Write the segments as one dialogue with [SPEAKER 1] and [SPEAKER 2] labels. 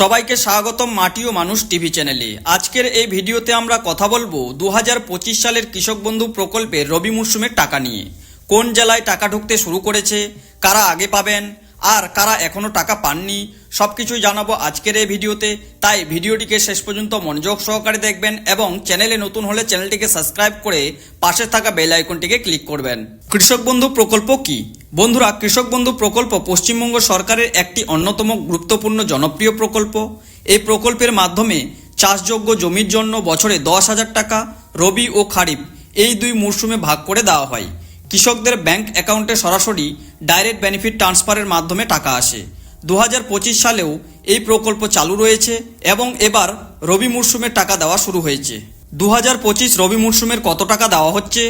[SPEAKER 1] সবাইকে স্বাগতম মাটি ও মানুষ টিভি চ্যানেলে। আজকের এই ভিডিওতে আমরা কথা বলব দু হাজার পঁচিশ সালের কৃষক বন্ধু প্রকল্পের রবি মরশুমের টাকা নিয়ে। কোন জেলায় টাকা ঢুকতে শুরু করেছে, কারা আগে পাবেন, আর কারা এখনও টাকা পাননি, সবকিছুই জানাব আজকের এই ভিডিওতে। তাই ভিডিওটিকে শেষ পর্যন্ত মনোযোগ সহকারে দেখবেন এবং চ্যানেলে নতুন হলে চ্যানেলটিকে সাবস্ক্রাইব করে পাশে থাকা বেল আইকনটিকে ক্লিক করবেন। কৃষক বন্ধু প্রকল্প কি? বন্ধুরা, কৃষক বন্ধু প্রকল্প পশ্চিমবঙ্গ সরকারের একটি অন্যতম গুরুত্বপূর্ণ জনপ্রিয় প্রকল্প। এই প্রকল্পের মাধ্যমে চাষযোগ্য জমির জন্য বছরে দশ হাজার টাকা, রবি ও খারিফ এই দুই মরশুমে ভাগ করে দেওয়া হয়। কৃষকদের ব্যাংক অ্যাকাউন্টে সরাসরি ডাইরেক্ট বেনিফিট ট্রান্সফারের মাধ্যমে টাকা আসে। দু হাজার পঁচিশ সালেও এই প্রকল্প চালু রয়েছে এবং এবার রবি মরশুমে টাকা দেওয়া শুরু হয়েছে। দু হাজার পঁচিশ রবি মরশুমের কত টাকা দেওয়া হচ্ছে?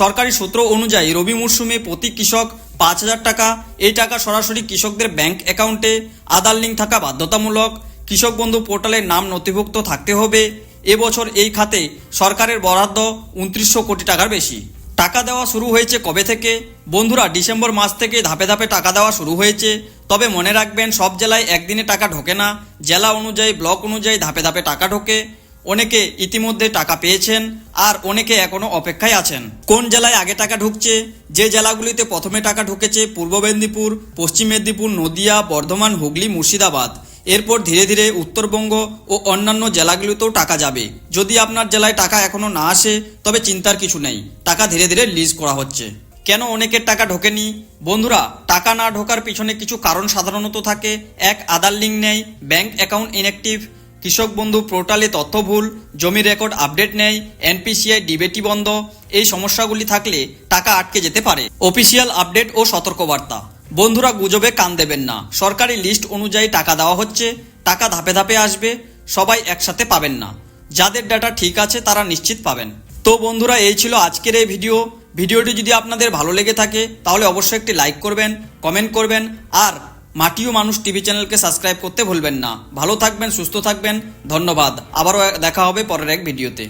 [SPEAKER 1] সরকারি সূত্র অনুযায়ী রবি মরশুমে প্রতি কৃষক পাঁচ হাজার টাকা। এই টাকা সরাসরি কৃষকদের ব্যাংক অ্যাকাউন্টে আধার লিঙ্ক থাকা বাধ্যতামূলক। কৃষক বন্ধু পোর্টালে নাম নথিভুক্ত থাকতে হবে। এবছর এই খাতে সরকারের বরাদ্দ উনত্রিশশো কোটি টাকার বেশি। টাকা দেওয়া শুরু হয়েছে কবে থেকে? বন্ধুরা, ডিসেম্বর মাস থেকে ধাপে ধাপে টাকা দেওয়া শুরু হয়েছে। তবে মনে রাখবেন, সব জেলায় একদিনে টাকা ঢোকে না। জেলা অনুযায়ী, ব্লক অনুযায়ী ধাপে ধাপে টাকা ঢোকে। অনেকে ইতিমধ্যে টাকা পেয়েছেন আর অনেকে এখনও অপেক্ষায় আছেন। কোন জেলায় আগে টাকা ঢুকছে? যে জেলাগুলিতে প্রথমে টাকা ঢুকেছে পূর্ব মেদিনীপুর, পশ্চিম মেদিনীপুর, নদিয়া, বর্ধমান, হুগলি, মুর্শিদাবাদ। এরপর ধীরে ধীরে উত্তরবঙ্গ ও অন্যান্য জেলাগুলিতেও টাকা যাবে। যদি আপনার জেলায় টাকা এখনও না আসে, তবে চিন্তার কিছু নেই। টাকা ধীরে ধীরে লিজ করা হচ্ছে। কেন অনেকের টাকা ঢোকেনি? বন্ধুরা, টাকা না ঢোকার পিছনে কিছু কারণ সাধারণত থাকে। এক, আধার লিঙ্ক নেই, bank account inactive Krishak Bandhu পোর্টালে তথ্য ভুল, জমি রেকর্ড আপডেট নেই, এনপিসিআই ডিবেটি বন্ধ, এই সমস্যাগুলি থাকলে টাকা আটকে যেতে পারে। অফিসিয়াল আপডেট ও সতর্কবার্তা। বন্ধুরা গুজবে কান দেবেন না। সরকারি লিস্ট অনুযায়ী টাকা দেওয়া হচ্ছে, টাকা ধাপে ধাপে আসবে, সবাই একসাথে পাবেন না। যাদের ডাটা ঠিক আছে তারা নিশ্চিত পাবেন। তো বন্ধুরা এই ছিল আজকের এই ভিডিও। ভিডিওটি যদি আপনাদের ভালো লেগে থাকে, তাহলে অবশ্যই একটি লাইক করবেন, কমেন্ট করবেন, আর মাটিও মানুষ টিভি চ্যানেলকে সাবস্ক্রাইব করতে ভুলবেন না। ভালো থাকবেন, সুস্থ থাকবেন। ধন্যবাদ। আবারও দেখা হবে পরের এক ভিডিওতে।